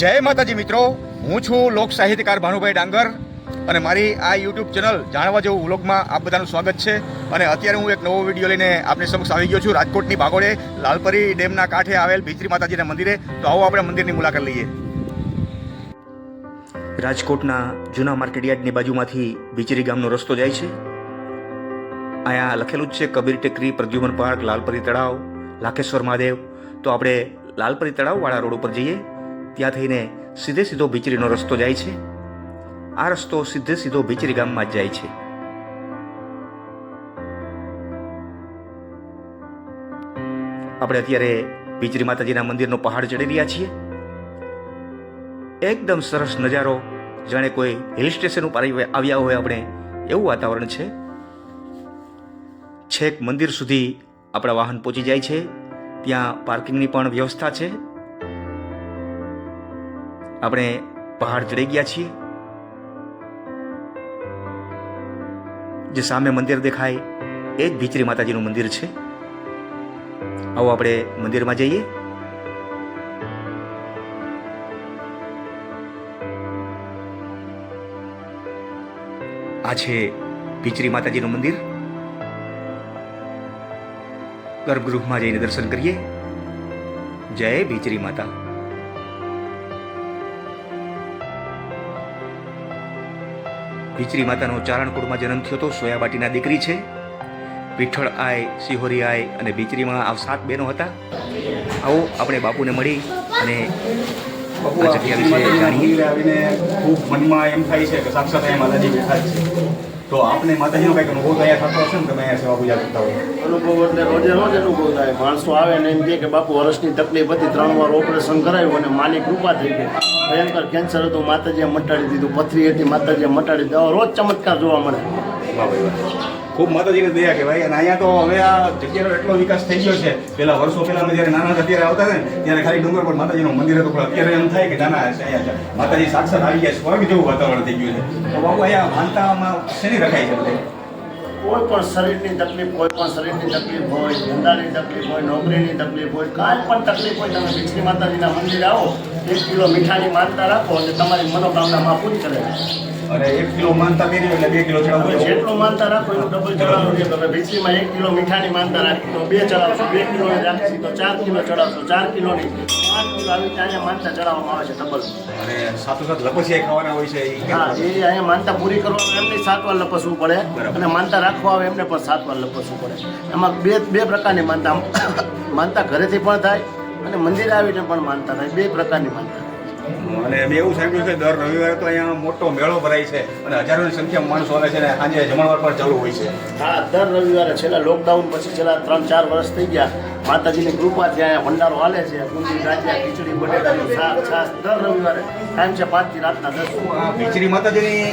જય માતાજી મિત્રો, હું છું લોક સાહિત્યકાર ભાનુભાઈ ડાંગર અને મારી આ યુટ્યુબ ચેનલ જાણવા જેવું વ્લોગમાં આપ બધાનું સ્વાગત છે. અને અત્યારે હું એક નવો વીડિયો લઈને આપની સમક્ષ આવી ગયો છું રાજકોટની ભાગોળે, લાલપરી ડેમના કાંઠે આવેલ ભીચરી માતાજીના મંદિરે. તો આવો આપણે મંદિરની મુલાકાત લઈએ. રાજકોટના જૂના માર્કેટયાર્ડની બાજુમાંથી ભીચરી ગામનો રસ્તો જાય છે. અહીંયા લખેલું જ છે, કબીર ટેકરી, પ્રદ્યુમન પાર્ક, લાલપરી તળાવ, લાખેશ્વર મહાદેવ. તો આપણે લાલપરી તળાવવાળા રોડ ઉપર જઈએ. ત્યાં થઈને સીધે સીધો ભીચરીનો રસ્તો જાય છે. આ રસ્તો સીધે સીધો ભીચરી ગામમાં જ જાય છે. આપણે અત્યારે ભીચરી માતાજીના મંદિરનો પહાડ ચડી રહ્યા છીએ. એકદમ સરસ નજારો. જાણે કોઈ હિલ સ્ટેશન ઉપર આવી- આવ્યા હોય આપણે. એવું વાતાવરણ છે. છેક મંદિર સુધી આપણા વાહન પહોંચી જાય છે. ત્યાં પાર્કિંગની પણ વ્યવસ્થા છે. આપણે પહાડ ચડી ગયા છીએ. જે સામે મંદિર દેખાય, એ જ ભીચરી માતાજીનું મંદિર છે. આવો આપણે મંદિરમાં જઈએ. આ છે ભીચરી માતાજીનું મંદિર. ગર્ભગૃહમાં જઈને દર્શન કરીએ. જય ભીચરી માતા. ભીચરી માતાનો ચારણકુળમાં જન્મ થયો હતો સોયાબાટીના દીકરી છે. વિઠ્ઠળ આય સિહોરી આય અને ભીચરીમાં આ સાત બહેનો હતા. આવો આપણે બાપુને મળી અને જગ્યા જાણીએ. આવીને ખૂબ મનમાં એમ થાય છે કે સાક્ષાત માતાજી બેઠા છે. તો આપને માતાજીનો કંઈક અનુભવ થયા થતો હશે ને તમે સેવા પૂજા કરતા હોય? અનુભવ એટલે રોજે રોજ અનુભવ થાય. માણસો આવે ને એમ કહે કે બાપુ, વર્ષની તકલીફ હતી, ત્રણ વાર ઓપરેશન કરાયું અને માની કૃપા થઈ ગઈ ભયંકર કેન્સર હતું, માતાજીએ મટાડી દીધું, પથરી હતી, માતાજીએ મટાડી દીધું. રોજ ચમત્કાર જોવા મળે. વાહ ભાઈ. ખૂબ માતાજીને દયા કહેવાય. અને અહીંયા તો હવે આ જગ્યાનો એટલો વિકાસ થઈ ગયો છે. પેલા વર્ષો પહેલા અમે નાના અત્યારે આવતા ને, ત્યારે ખાલી ડુંગર પર માતાજીનું મંદિર હતું. પણ અત્યારે એમ થાય કે નાના છે અહીંયા માતાજી સાક્ષાત આવી ગયા સ્વર્ગ જેવું વાતાવરણ થઈ ગયું છે. તો બાબુ અહીંયા માનતામાં શેની રખાય છે કોઈ પણ શરીરની તકલીફ, કોઈ પણ શરીરની તકલીફ હોય, ધંધાની તકલીફ હોય, નોકરીની તકલીફ હોય, કાંઈ પણ તકલીફ હોય, તમે વિષ્ણુ માતાજીના મંદિરે આવો, એક કિલો મીઠાની માનતા રાખો એટલે તમારી મનોકામના માં પૂરી કરે. અને એક કિલો માનતા પહેરી એટલે બે કિલો ચડાવો જેટલું માનતા રાખો એટલું ડબલ ચડાવો છે. તમે ભીસીમાં એક કિલો મીઠાની માનતા રાખી તો બે ચડાવશો. બે કિલો રાખશી તો ચાર કિલો ચડાવશો. ચાર કિલોની પાંચ કિલો આવી અહીંયા માનતા ચડાવવામાં આવે છે ડબલ અને સાથોસાથ લપસિયા ખાવાના હોય છે હા એ અહીંયા માનતા પૂરી કરવાનું એમને સાત વાર લપસવું પડે. અને માનતા રાખવા આવે એમને પણ સાત વાર લપસવું પડે. એમાં બે બે પ્રકારની માનતા. માનતા ઘરેથી પણ થાય અને મંદિરે આવીને પણ માનતા થાય. બે પ્રકારની માનતા. અને મેં એવું સાંભળ્યું છે, દર રવિવારે તો અહીંયા મોટો મેળો ભરાય છે અને હજારોની સંખ્યામાં માણસો આવે છે અને સાંજે જમણવાર પણ ચાલુ હોય છે. હા, દર રવિવારે છેલ્લા લોકડાઉન પછી છેલ્લા ત્રણ ચાર વર્ષ થઈ ગયા. માતાજીની કૃપાથી અહીંયા ભંડારો હાલે છે ગુંજી ગાંઠિયા ખીચડી બટેટાનું શાક છાસ દર રવિવારે. ટાઈમ છે પાંચથી રાતના દસ. ભીચરી માતાજીની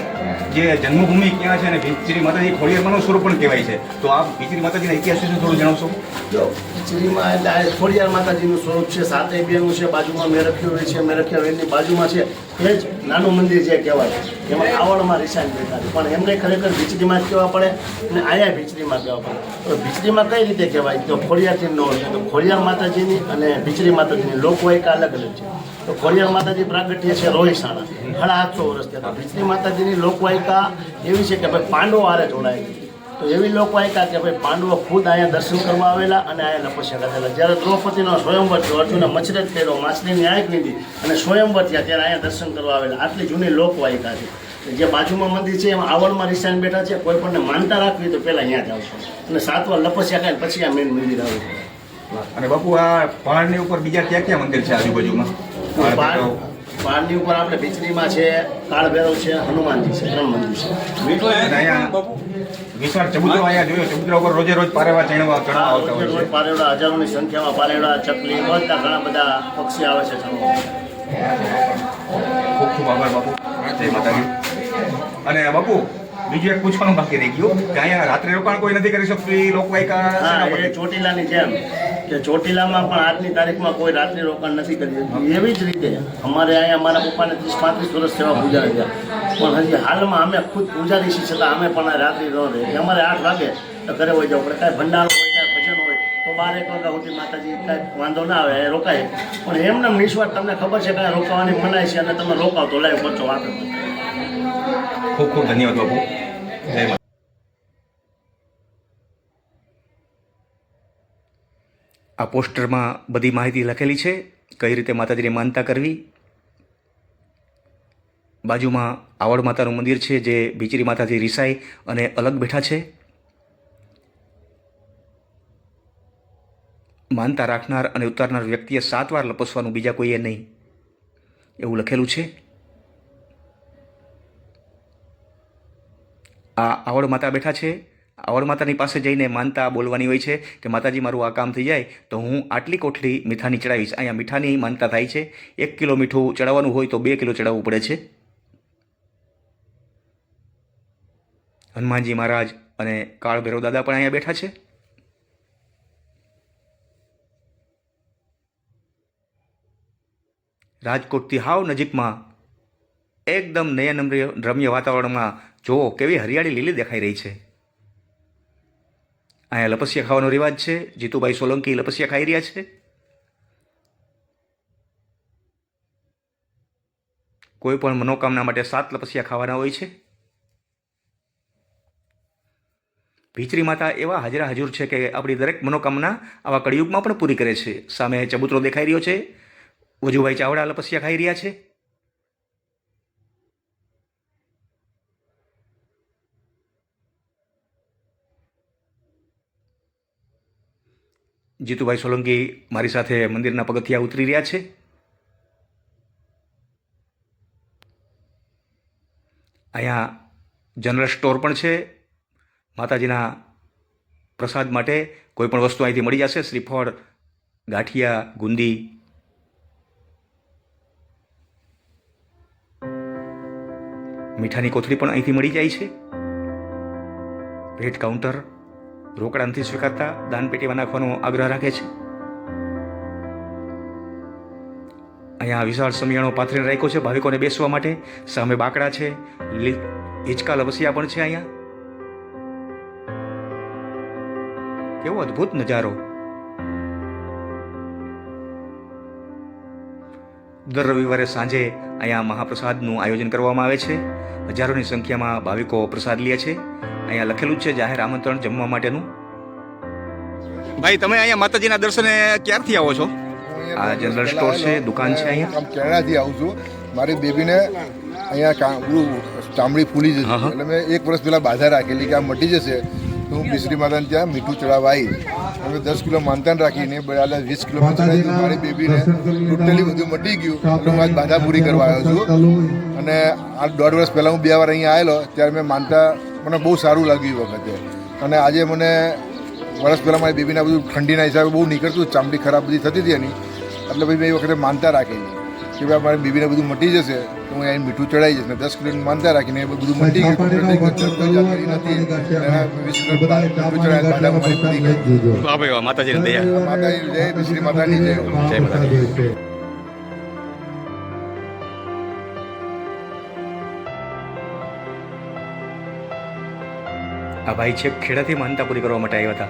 જે જન્મભૂમિ ક્યાં છે અને ભીચરી માતાજી ખોડિયારમાંનું સ્વરૂપ પણ કહેવાય છે. તો આ ભીચરી માતાજીના ઇતિહાસ વિશે થોડું જણાવશો? જો ખીચડીમાં એટલે ખોડિયાર માતાજીનું સ્વરૂપ છે સાતે બેનું છે બાજુમાં મેરખ્યો હોય છે મેરખ્યા એની બાજુમાં છે. એ જ નાનું મંદિર જે કહેવાય એમાં આવડમાં રિસાન બેઠા છે. પણ એમને ખરેખર ભીચડીમાં જ કહેવા પડે અને આયા ભીચડીમાં કહેવા પડે. તો ભીચડીમાં કઈ રીતે કહેવાય? તો ખોડિયાથી નો તો ખોડિયાર માતાજીની અને ભીચડી માતાજીની લોકવાયકા અલગ અલગ છે. તો ખોડિયાર માતાજી પ્રાગટ્ય છે રોહિસાણા ઘણા આઠસો વર્ષ થયા. ભીચડી માતાજીની લોકવાયકા એવી છે કે ભાઈ પાંડવો હારે જોડાયેલી તો એવી લોકવાયકા કે ભાઈ પાંડવો ખુદ અહીંયા દર્શન કરવા આવેલા અને અહીંયા લપસ્યા કરેલા જ્યારે દ્રૌપદીનો સ્વયંવર થયો અર્જુને મચરત કર્યો માછલીની આંખ લીધી અને સ્વયંવર થયા ત્યારે અહીંયા દર્શન કરવા આવેલા. આટલી જૂની લોકવાયિકા છે. જે બાજુમાં મંદિર છે એમાં આવડમાં રિસાન બેઠા છે કોઈ પણને માનતા રાખવી તો પહેલાં અહીંયા જ આવશો. અને સાત વાર લપસ્યા ખાય પછી આ મેન મંદિર આવ્યું અને બાપુ આ પહાડની ઉપર બીજા ક્યાં ક્યાં મંદિર છે આજુબાજુમાં? પહાડ પહાડની ઉપર આપણે ભીચરીમાં છે કાળભૈરવ છે હનુમાનજી છે ત્રણ મંદિર છે વિશાળ ચબુતરો અહીંયા જોયો. ચબુતરા ઉપર રોજે રોજ પારેવા ચણવા ચડવા આવતા હોય છે. પારેવડા હજારોની સંખ્યામાં પારેવડા ચકલી બધા ઘણા બધા પક્ષી આવે છે ખૂબ ખૂબ આભાર બાપુ. જય માતાજી. અને બાપુ બીજું એક પૂછવાનું બાકી રહી ગયું કે અહીંયા રાત્રે રોકાણ કોઈ નથી કરી શકતું લોકવાયકા? ચોટીલાની જેમ. કે ચોટીલામાં પણ આજની તારીખમાં કોઈ રાત્રિ રોકાણ નથી કરી એવી જ રીતે અમારે અહીંયા મારા પપ્પાને ત્રીસ પાંત્રીસ વર્ષ સેવા પૂજારી ગયા. પણ હજી હાલમાં અમે ખુદ પૂજારી છીએ છતાં અમે પણ રાત્રિ ન રહે અમારે આઠ વાગે તો ઘરે હોય જવું પડે. કાંઈ ભંડારો હોય, કાંઈ ભજન હોય, તો બાર એક વાગ્યા સુધી માતાજી કાંઈ વાંધો ના આવે, એ રોકાય. પણ એમને નિસ્વાર્થ તમને ખબર છે કે રોકાવાની મનાય છે અને તમે રોકાવ તો લાઈવ બચો આપે ખૂબ ખૂબ ધન્યવાદ બાપુ. આ પોસ્ટરમાં બધી માહિતી લખેલી છે. કઈ રીતે માતાજીને માનતા કરવી? બાજુમાં આવડ માતાનું મંદિર છે જે બીચરી માતાથી રિસાઈ અને અલગ બેઠા છે. માનતા રાખનાર અને ઉતારનાર વ્યક્તિએ સાત વાર લપસવાનું, બીજા કોઈએ નહીં. એવું લખેલું છે. આ આવડ માતા બેઠા છે. આવડ માતાની પાસે જઈને માનતા બોલવાની હોય છે કે માતાજી, મારું આ કામ થઈ જાય તો હું આટલી કોઠડી મીઠાની ચડાવીશ. અહીંયા મીઠાની માનતા થાય છે. એક કિલો મીઠું ચડાવવાનું હોય તો બે કિલો ચડાવવું પડે છે. હનુમાનજી મહારાજ અને કાળભૈરવ દાદા પણ અહીંયા બેઠા છે. રાજકોટથી હાવ નજીકમાં એકદમ નયનમ્ય રમ્ય વાતાવરણમાં જુઓ કેવી હરિયાળી લીલી દેખાઈ રહી છે. અહીંયા લપસિયા ખાવાનો રિવાજ છે. જીતુભાઈ સોલંકી લપસિયા ખાઈ રહ્યા છે. કોઈ પણ મનોકામના માટે સાત લપસિયા ખાવાના હોય છે. ભીચરી માતા એવા હાજરા હજુર છે કે આપણી દરેક મનોકામના આવા કળિયુગમાં પણ પૂરી કરે છે. સામે ચબૂતરો દેખાઈ રહ્યો છે. વજુભાઈ ચાવડા લપસિયા ખાઈ રહ્યા છે. જીતુભાઈ સોલંકી મારી સાથે મંદિરના પગથિયા ઉતરી રહ્યા છે. અહીંયા જનરલ સ્ટોર પણ છે. માતાજીના પ્રસાદ માટે કોઈ પણ વસ્તુ અહીંથી મળી જશે. શ્રીફળ, ગાંઠિયા, ગુંદી. મીઠાની કોથળી પણ અહીંથી મળી જાય છે. ભેટ કાઉન્ટર. રોકડા નથી સ્વીકારતા દાનપેટીમાં નાખવાનો આગ્રહ રાખે છે? અહીંયા વિશાળ સમિયાણો પાથરીને રાખ્યો છે, ભાવિકોને બેસવા માટે. સામે બાકડા છે હિંચકા લપસિયા પણ છે અહીંયા. કેવો અદ્ભુત નજારો. દર રવિવારે સાંજે અહીંયા મહાપ્રસાદનું આયોજન કરવામાં આવે છે. હજારોની સંખ્યામાં ભાવિકો પ્રસાદ લે છે. અહીંયા લખેલું છે જાહેર આમંત્રણ જમવા માટેનું. ભાઈ તમે અહીંયા માતાજીના દર્શને ક્યારથી આવો છો? આ જનરલ સ્ટોર છે, દુકાન છે અહીંયા. આમ કેનેડાથી આવું છું. મારી બેબીને અહીંયા ચામડી ફૂલી હા. એટલે મેં એક વર્ષ પહેલાં બાધા રાખેલી કે આ મટી જશે. તો હું બિસરી માતાને ત્યાં મીઠું ચડાવવા આવી અમે દસ કિલો માનતાન રાખીને બધા વીસ કિલો ચડાવી મારી બેબીને ટોટલી બધું મટી ગયું. એટલે હું આજ બાધા પૂરી કરવા આવ્યો છું. અને આ દોઢ વર્ષ પહેલાં હું બે વાર અહીંયા આવેલો. ત્યારે મેં માનતા મને બહુ સારું લાગ્યું એ વખતે. અને આજે મને વર્ષ પહેલાં મારી બેબીના બધું ઠંડીના હિસાબે બહુ નીકળતું ચામડી ખરાબ બધી થતી હતી એની. એટલે ભાઈ મેં એ વખતે માનતા રાખેલી. કે ભાઈ મારી બીબીને બધું મટી જશે તો હું એને મીઠું ચડાવી જશે ને દસ કિલો માનતા રાખીને એ બધું મટી ગયું. માતાજી જય શ્રી માતાની જય. જય માતાજી. આ ભાઈ છે ખેડાથી માનતા પૂરી કરવા માટે આવ્યા હતા.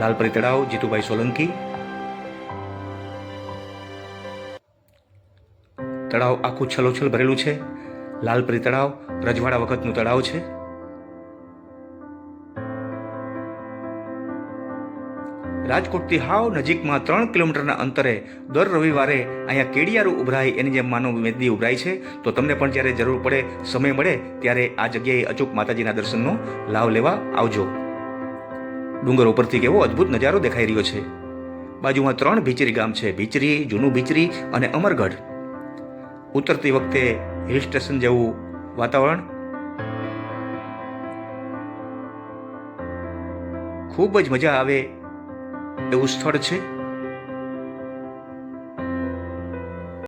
લાલપરી તળાવ, જીતુભાઈ સોલંકી. તળાવ આખું છલોછલ ભરેલું છે. લાલપરી તળાવ, રજવાડા વખતનું તળાવ છે. રાજકોટથી હાવ નજીકમાં ત્રણ કિલોમીટરના અંતરે દર રવિવારે અહીંયા કેડિયારું ઉભરાય એની જેમ માનવ મેદી ઉભરાય છે. તો તમને પણ જ્યારે જરૂર પડે, સમય મળે, ત્યારે આ જગ્યાએ અચૂક માતાજીના દર્શનનો લાભ લેવા આવજો. ડુંગર ઉપરથી કેવો અદ્ભુત નજારો દેખાઈ રહ્યો છે. બાજુમાં ત્રણ ભીચરી ગામ છે. ભીચરી, જૂનું ભીચરી અને અમરગઢ. ઉતરતી વખતે હિલ સ્ટેશન જેવું વાતાવરણ. ખૂબ જ મજા આવે એવું સ્થળ છે